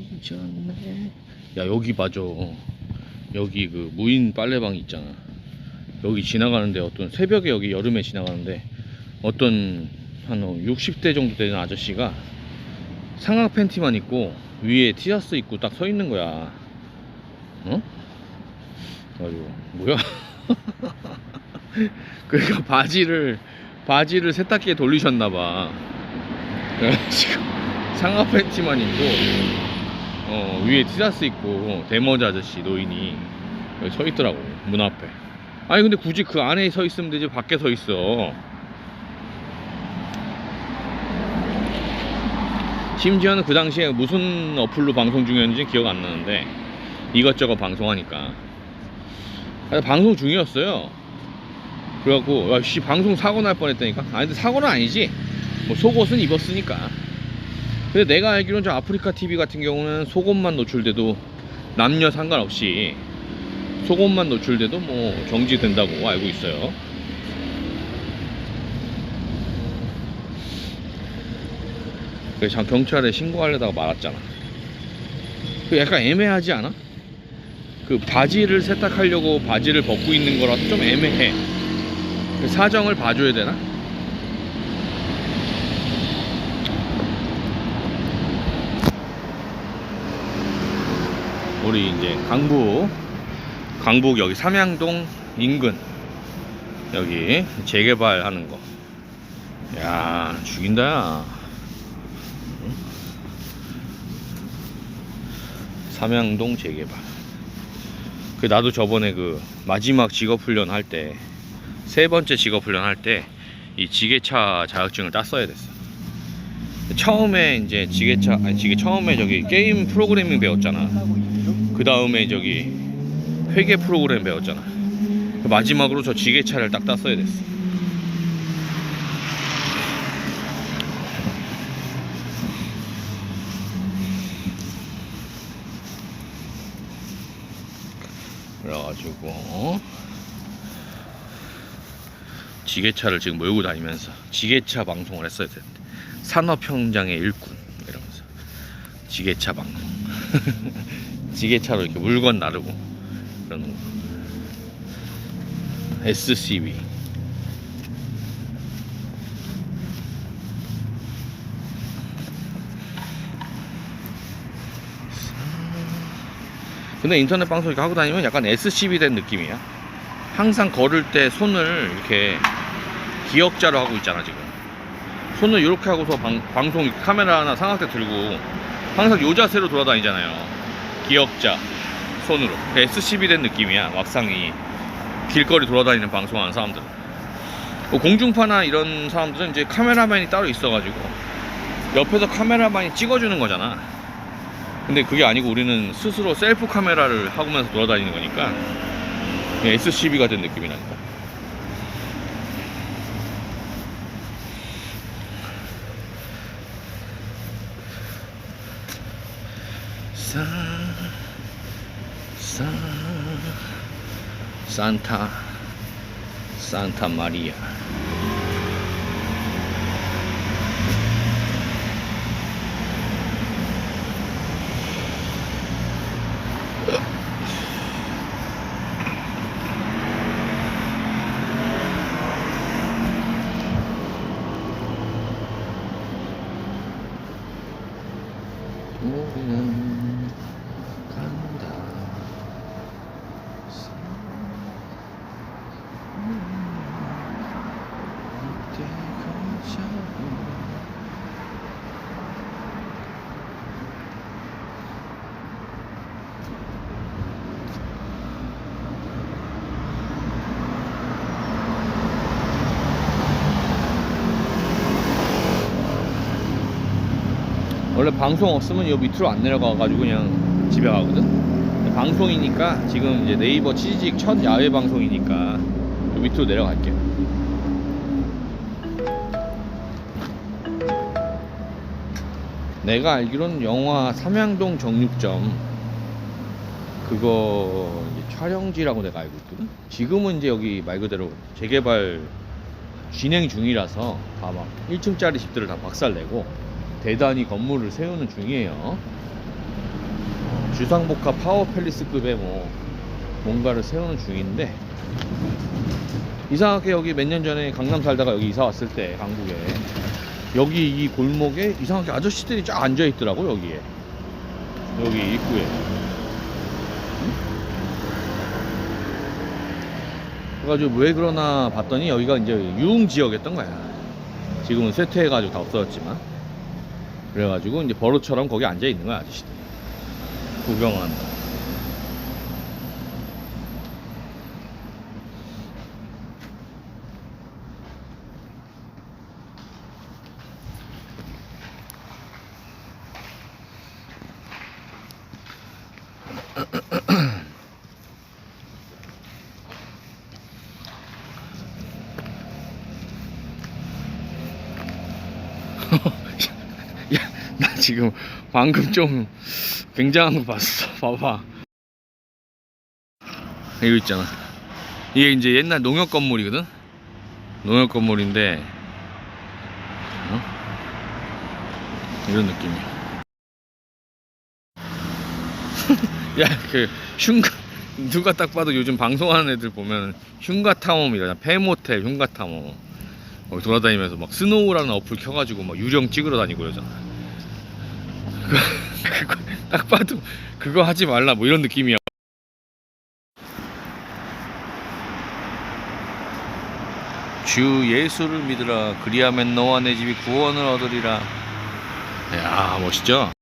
잊었네. 야 여기 맞아. 여기 그 무인 빨래방 있잖아. 여기 지나가는데 어떤 새벽에 여기 여름에 지나가는데 어떤 한 60대 정도 되는 아저씨가 상하 팬티만 입고 위에 티셔츠 입고 딱 서 있는 거야. 어? 아이고 뭐야? 그러니까 바지를 바지를 세탁기에 돌리셨나 봐. 그래가지고 상하 팬티만 입고 어, 위에 티셔츠 입고 대머지 아저씨 노인이 여기 서 있더라고 문 앞에. 아니 근데 굳이 그 안에 서 있으면 되지 밖에 서 있어. 심지어는 그 당시에 무슨 어플로 방송 중이었는지 기억 안 나는데 이것저것 방송하니까 아니, 방송 중이었어요. 그래갖고 야씨 방송 사고 날 뻔했다니까. 아니 근데 사고는 아니지. 뭐 속옷은 입었으니까. 근데 내가 알기로는 저 아프리카 TV 같은 경우는 속옷만 노출돼도 남녀 상관없이 속옷만 노출돼도 뭐 정지된다고 알고 있어요. 그래서 참 경찰에 신고하려다가 말았잖아. 그 약간 애매하지 않아? 그 바지를 세탁하려고 바지를 벗고 있는 거라서 좀 애매해. 그 사정을 봐줘야 되나? 우리 이제 강북 강북 여기 삼양동 인근 여기 재개발하는 거. 야 죽인다. 삼양동 재개발. 그 나도 저번에 그 마지막 직업 훈련 할 때 세 번째 직업 훈련 할 때 이 지게차 자격증을 땄어야 됐어. 처음에 이제 지게차 아니 지게 처음에 저기 게임 프로그래밍 배웠잖아. 그 다음에 저기 회계 프로그램 배웠잖아. 그 마지막으로 저 지게차를 딱 땄어야 됐어. 그래가지고 지게차를 지금 몰고 다니면서 지게차 방송을 했어야 되는데 산업현장의 일꾼 이러면서 지게차 방송 지게차로 이렇게 물건 나르고 그러는 거. SCB 근데 인터넷 방송 이렇게 하고 다니면 약간 SCB 된 느낌이야. 항상 걸을 때 손을 이렇게 기역자로 하고 있잖아 지금. 손을 이렇게 하고서 방, 방송 카메라나 삼각대 들고 항상 요 자세로 돌아다니잖아요 기역자 손으로. SCB 된 느낌이야 막상이. 길거리 돌아다니는 방송하는 사람들은. 뭐 공중파나 이런 사람들은 이제 카메라맨이 따로 있어가지고 옆에서 카메라만이 찍어주는 거잖아. 근데 그게 아니고 우리는 스스로 셀프 카메라를 하면서 돌아다니는 거니까 SCB가 된 느낌이라니까 사, 사, 산타, 산타 마리아. 우리는 간다. 원래 방송 없으면 요 밑으로 안 내려가가지고 그냥 집에 가거든. 방송이니까 지금 이제 네이버 치즈직 첫 야외 방송이니까 요 밑으로 내려갈게. 내가 알기로는 영화 삼양동 정육점 그거 촬영지라고 내가 알고 있거든. 지금은 이제 여기 말 그대로 재개발 진행 중이라서 다 막 1층짜리 집들을 다 박살내고 대단히 건물을 세우는 중이에요. 주상복합 파워 팰리스급의 뭐 뭔가를 세우는 중인데 이상하게 여기 몇 년 전에 강남 살다가 여기 이사 왔을 때 강북에. 여기 이 골목에 이상하게 아저씨들이 쫙 앉아 있더라고 여기에. 여기 입구에. 그래가지고 왜 그러나 봤더니 여기가 이제 유흥 지역이었던 거야. 지금은 쇠퇴해가지고 다 없어졌지만 그래가지고 이제 버릇처럼 거기 앉아 있는 거야 아저씨들. 구경한다 야, 나 지금 방금 좀 굉장한 거 봤어. 봐봐. 이거 있잖아. 이게 이제 옛날 농협 건물이거든? 농협 건물인데, 어? 이런 느낌이야. 야, 그, 흉가, 누가 딱 봐도 요즘 방송하는 애들 보면 흉가탐험이잖아. 페모텔 흉가탐험. 거기 돌아다니면서 막 스노우라는 어플 켜가지고 막 유령 찍으러 다니고 그러잖아. 그거, 그거 딱 봐도 그거 하지 말라 뭐 이런 느낌이야. 주 예수를 믿으라 그리하면 너와 내 집이 구원을 얻으리라. 야 멋있죠?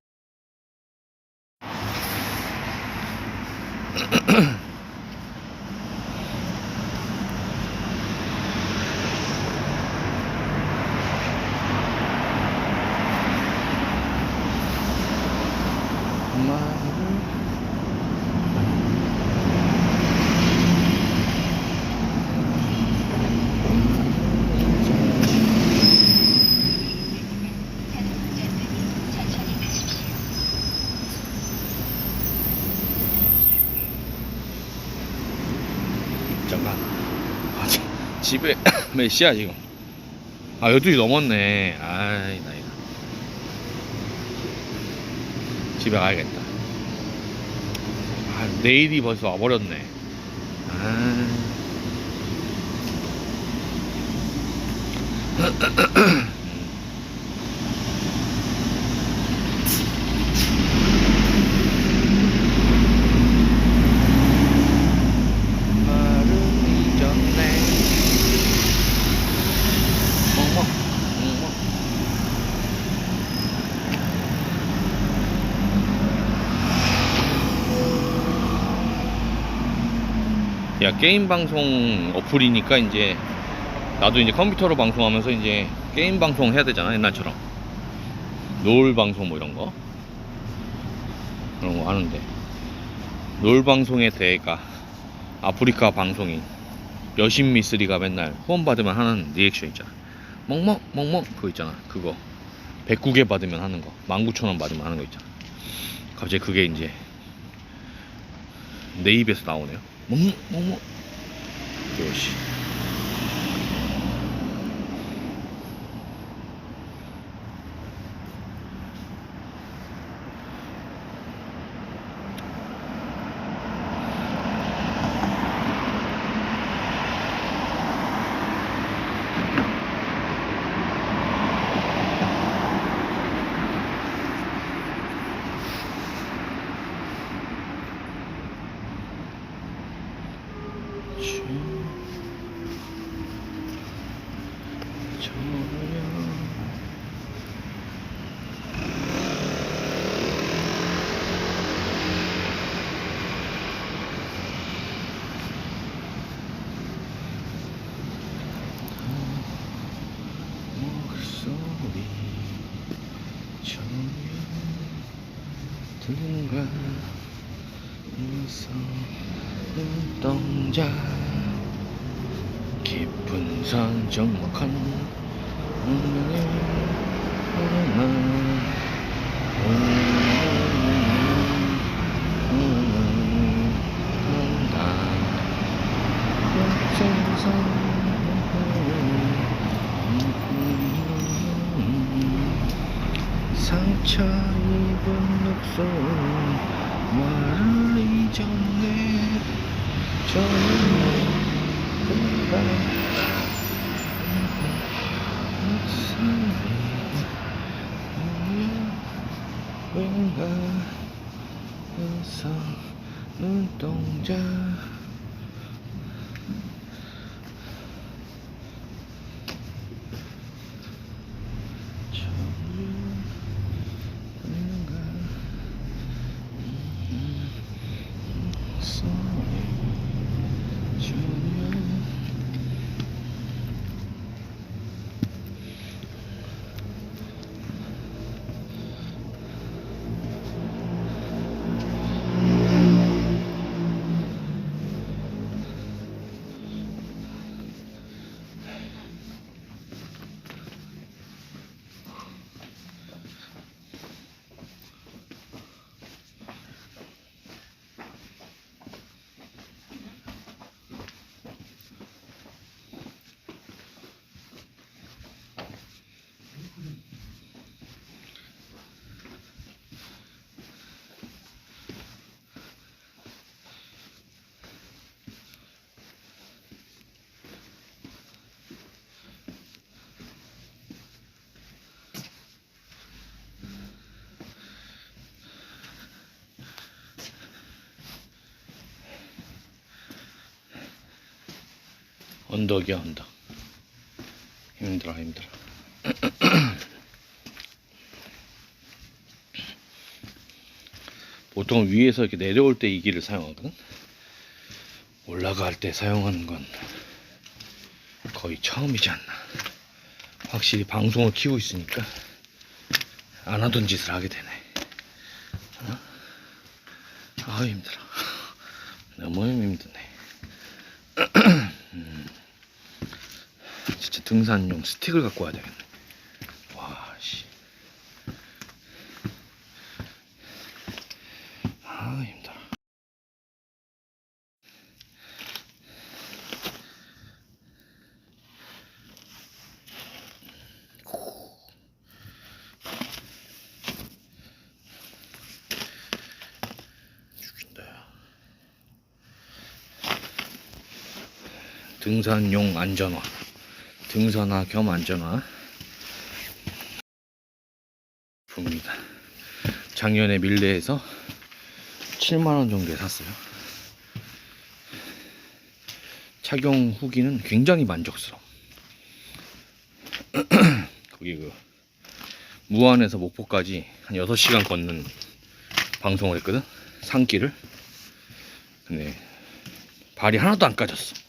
집에 몇 시야 지금? 아 12시 넘었네. 아이 나이가. 집에 가야겠다. 아 내일이 벌써 와버렸네. 아. 말은 잊었네. 멍멍, 멍멍. 야 게임 방송 어플이니까 이제 나도 이제 컴퓨터로 방송하면서 이제 게임 방송 해야 되잖아 옛날처럼. 롤 방송 뭐 이런 거? 그런 거 하는데. 롤 방송의 대가 아프리카 방송인 여신 미쓰리가 맨날 후원 받으면 하는 리액션 있잖아. 멍멍 멍멍 그거 있잖아 그거. 109개 받으면 하는 거. 19,000원 받으면 하는 거 있잖아. 갑자기 그게 이제 내 입에서 나오네요 もよし。 운 눈동자. 깊은 산 정막한 운명의 오르막 silent. 언덕이야 언덕. 힘들어 힘들어. 보통 위에서 이렇게 내려올 때 이 길을 사용하거든? 올라갈 때 사용하는 건 거의 처음이지 않나. 확실히 방송을 키우고 있으니까 안 하던 짓을 하게 되네. 어? 아 힘들어. 너무 힘드네 진짜 등산용 스틱을 갖고 와야 되겠네. 와, 씨. 아, 힘들어. 등산용 안전화. 등산화 겸 안전화 봅니다. 작년에 밀레에서 7만원 정도에 샀어요. 착용 후기는 굉장히 만족스러워. 거기 그 무안에서 목포까지 한 6시간 걷는 방송을 했거든. 산길을. 근데 발이 하나도 안 까졌어.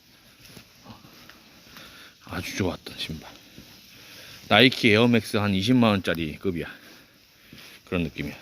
아주 좋았던 신발. 나이키 에어맥스 한 20만원짜리 급이야. 그런 느낌이야.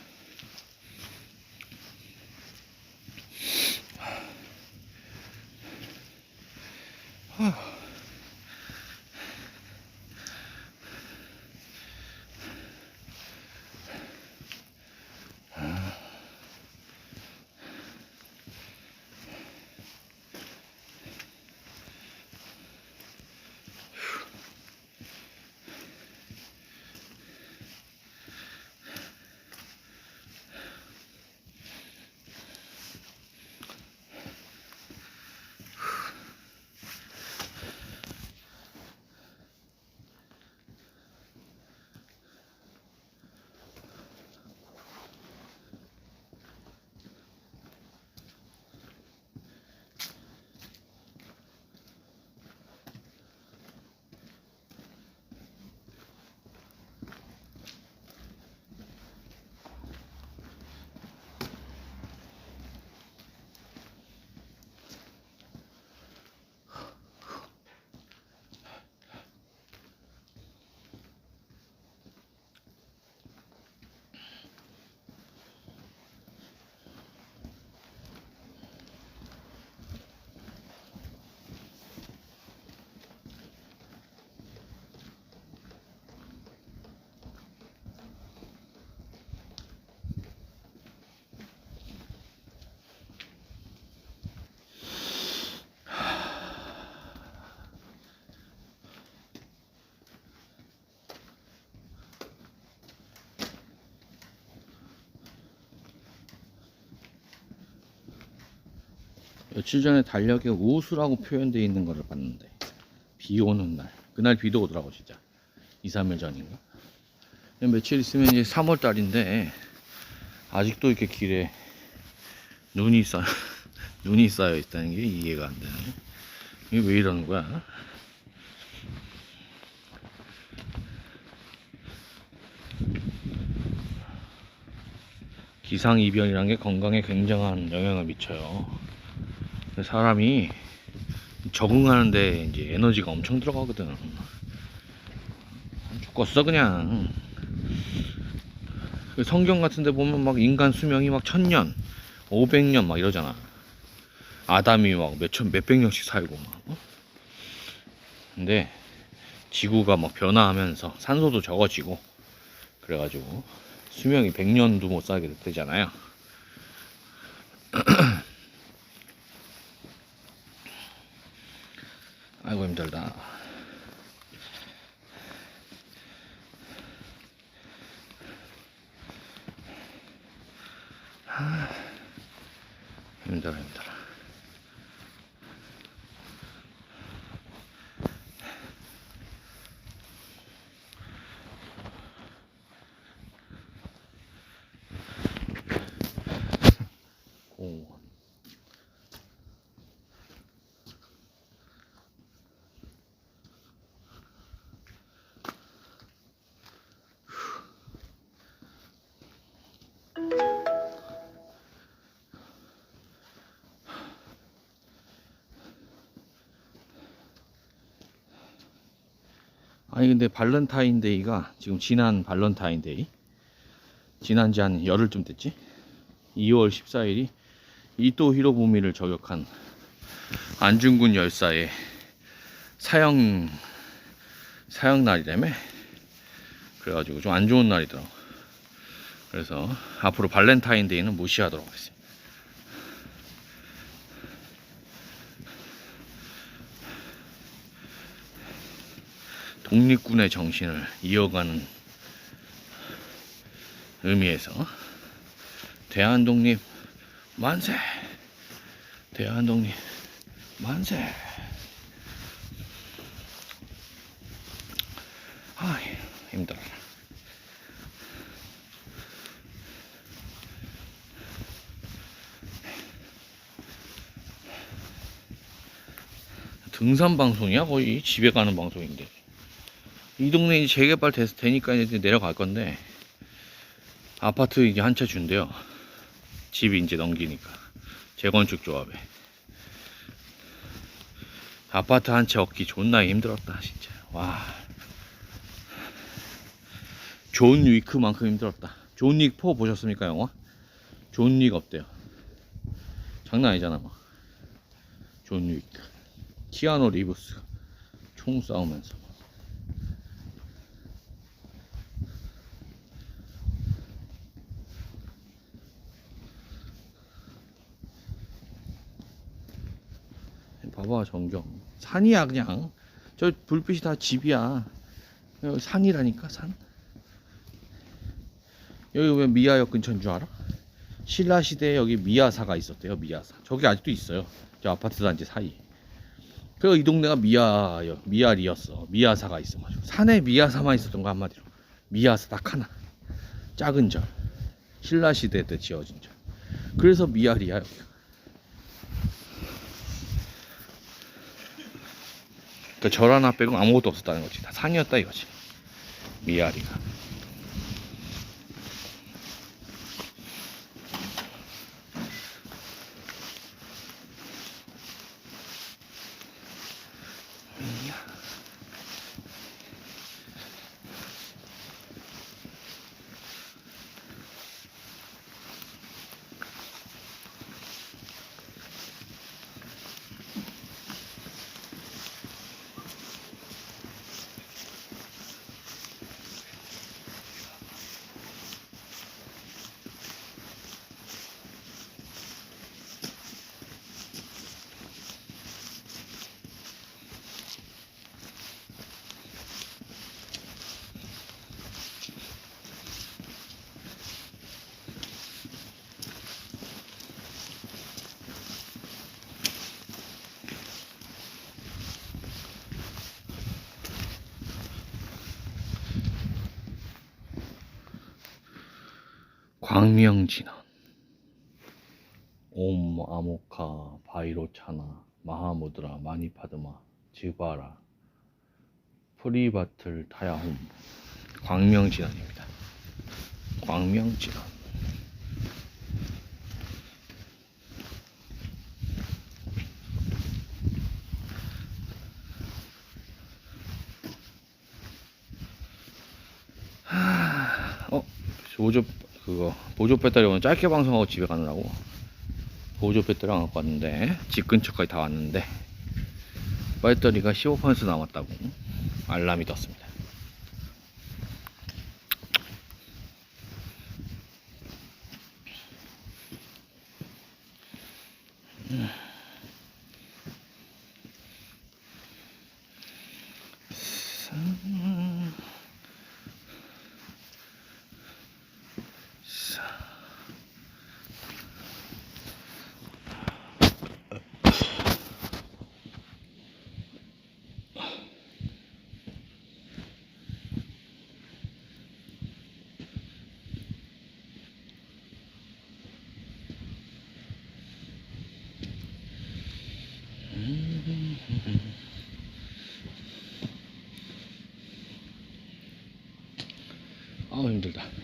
며칠 전에 달력에 우수라고 표현되어 있는 거를 봤는데 비 오는 날. 그날 비도 오더라고 진짜. 2, 3일 전인가? 며칠 있으면 이제 3월 달인데 아직도 이렇게 길에 눈이 쌓 눈이 쌓여 있다는 게 이해가 안 되네. 이게 왜 이러는 거야? 기상이변이란 게 건강에 굉장한 영향을 미쳐요. 사람이 적응하는데 이제 에너지가 엄청 들어가거든. 죽겠어 그냥. 그 성경 같은데 보면 막 인간 수명이 막 천년, 오백년 막 이러잖아. 아담이 막 몇천 몇백 년씩 살고 막. 어? 근데 지구가 막 변화하면서 산소도 적어지고 그래가지고 수명이 100년도 못 살게 되잖아요. 아이고 힘들다. 하, 힘들어 힘들어. 공원. 아니 근데 발렌타인데이가 지금 지난 발렌타인데이? 지난 지 한 열흘쯤 됐지? 2월 14일이 이토 히로부미를 저격한 안중근 열사의 사형 사형 날이라며? 그래가지고 좀 안 좋은 날이더라고. 그래서 앞으로 발렌타인데이는 무시하도록 하겠습니다 독립군의 정신을 이어가는 의미에서 대한독립 만세! 대한독립 만세! 아 힘들어. 등산 방송이야 거의 집에 가는 방송인데 이 동네 이제 재개발 돼서 되니까 이제 내려갈 건데 아파트 이제 한 채 준대요. 집이 이제 넘기니까 재건축 조합에 아파트 한 채 얻기 존나 힘들었다 진짜 와. 존 위크만큼 힘들었다. 존윅4 보셨습니까 영화? 존윅 없대요. 장난 아니잖아 막. 존 윅. 키아노 리브스 총 싸우면서. 봐봐 전경. 산이야 그냥. 저 불빛이 다 집이야. 여기 산이라니까 산? 여기 왜 미아역 근처인 줄 알아? 신라 시대에 여기 미아사가 있었대요 미아사. 저기 아직도 있어요. 저 아파트 단지 사이. 그래서 이 동네가 미아역 미아리였어. 미아사가 있어가지고. 산에 미아사만 있었던 거 한마디로. 미아사 딱 하나. 작은 절. 신라 시대 때 지어진 절. 그래서 미아리야 여기가 그절 하나 빼고 아무것도 없었다는 거지. 다 산이었다 이거지. 미아리가. 광명진원 옴 아모카 바이로차나 마하무드라 마니파드마 지바라 프리바틀 타야홈 광명진원입니다. 광명진원 어 보조 그거 보조 배터리 오늘 짧게 방송하고 집에 가느라고 보조 배터리 안 갖고 왔는데 집 근처까지 다 왔는데 배터리가 15% 남았다고 알람이 떴습니다. 아 우 힘들다.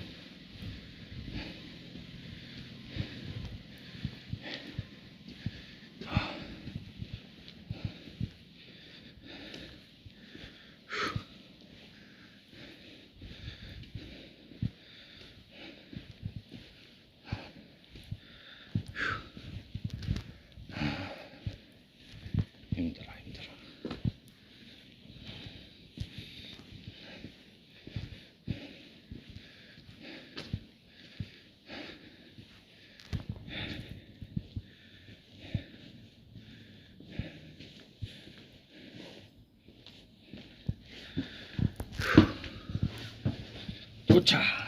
도착.